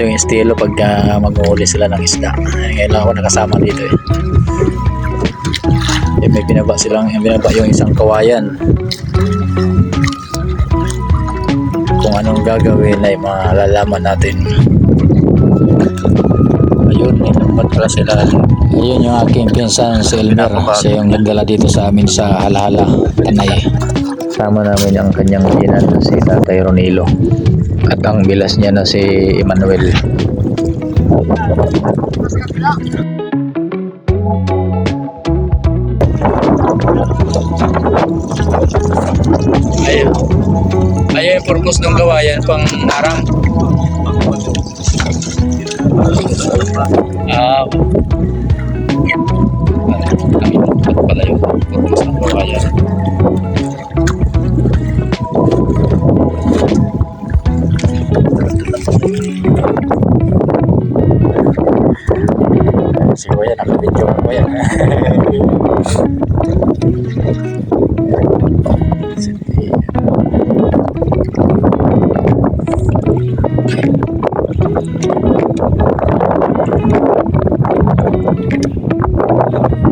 Ito yung estilo pag uh, mag-uuli sila ng isda. Ngayon lang ako nakasama dito eh. eh may binaba silang, may binaba yung isang kawayan. Kung anong gagawin ay malalaman natin. Ayun, nilambat pala sila. Ayun yung aking pinsan si Elmer. Siya yung nagdala dito sa amin sa Halahala, Tanay. Sama namin ang kanyang binan na si Tatay Ronilo. At ang bilas niya na si Emmanuel. Ayun. Ayun yung purpose ng gawayan pang arang. Ah. voy a la yo voy a Thank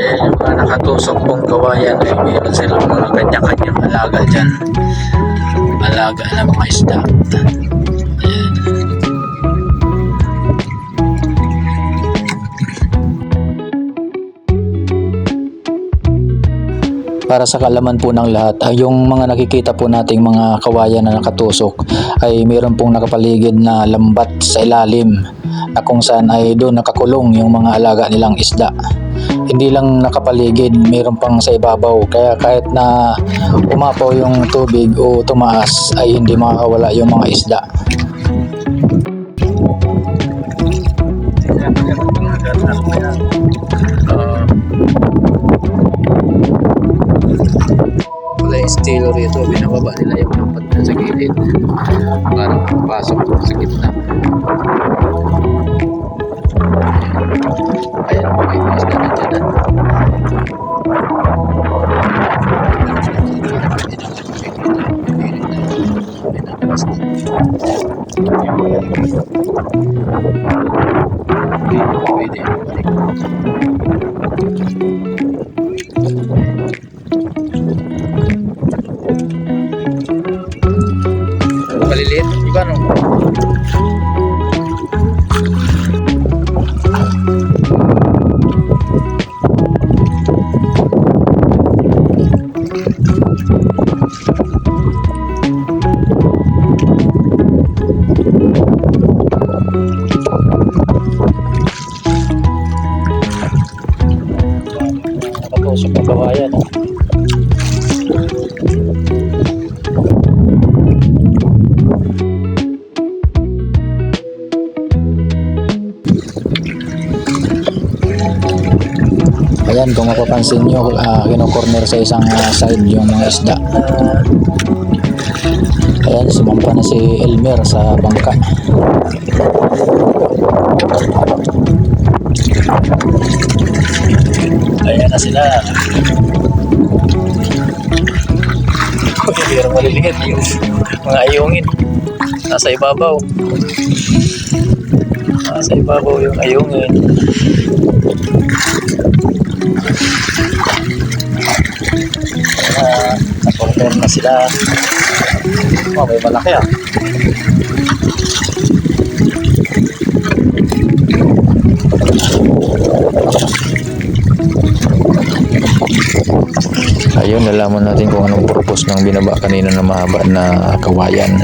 yung mga nakatusok pong kawayan ay meron silang mga kanya-kanyang alaga dyan. Alaga ng mga isda. Ayan. Para sa kalaman po ng lahat, ay yung mga nakikita po nating mga kawayan na nakatusok ay meron pong nakapaligid na lambat sa ilalim na kung saan ay doon nakakulong yung mga alaga nilang isda hindi lang nakapaligid, mayroon pang sa ibabaw. Kaya kahit na umapaw yung tubig o tumaas ay hindi makakawala yung mga isda. Wala yung estilo rito, binababa nila yung lampat na sa gilid para pasok sa gitna. Ayan, may mga isda na dyan. Kung mapapansin nyo, uh, kino-corner sa isang ah, side yung mga isda. Ayan, sumampa na si Elmer sa bangka. Ayan na sila. Mayroong maliliit yung mga ayungin. Nasa ibabaw. Nasa ibabaw yung ayungin. Na-corner na sila. Oh, may malaki ah. Ayun, nalaman natin kung anong purpose ng binaba kanina na mahaba na kawayan.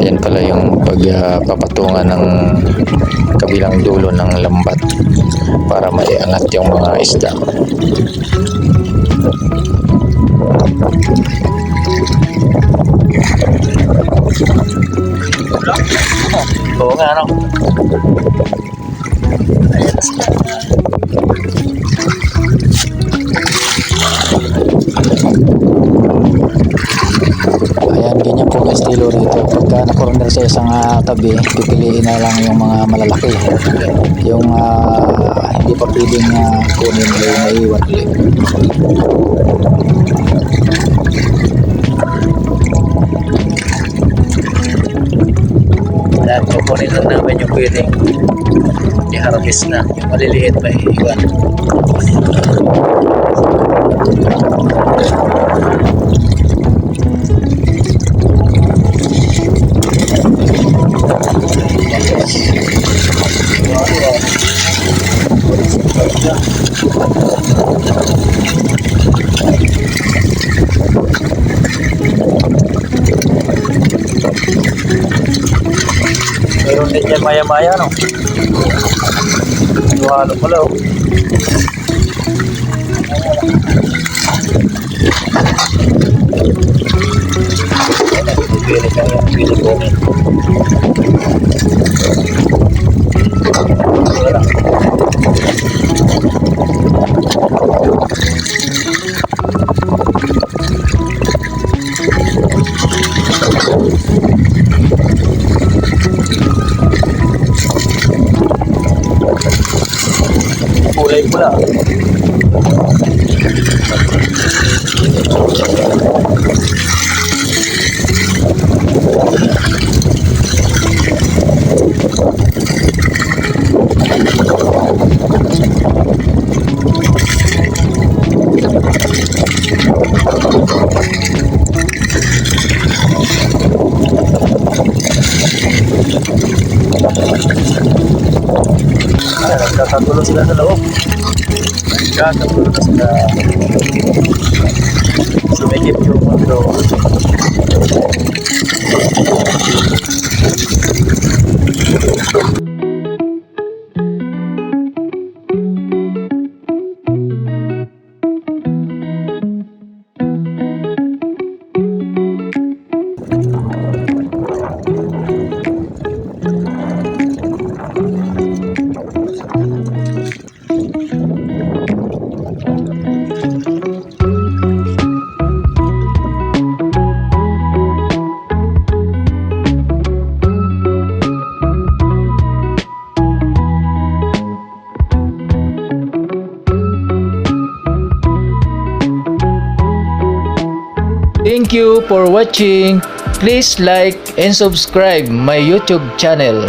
Ayan pala yung pagpapatungan ng kabilang dulo ng lambat para maiangat yung mga isda. Oo nga, ano? Ayan ganyan po ang estilo rito. Pagka na-corner sa isang sa nga tabi, pipiliin na lang yung mga malalaki. Yung ah, hindi pa pwedeng uh, kunin o maiwan ulit. Ayan, kukunin lang namin yung pwedeng i-harvest na. Yung maliliit pa iiwan. Meron din dyan maya-maya, no? Halo pala, oh. Pili ka yan, pili ko Kulay pula. Ay, nagkakatulo sila sa loob. Nagkakatulo na sila. Sumikip yung mundo. You for watching. Please like and subscribe my YouTube channel.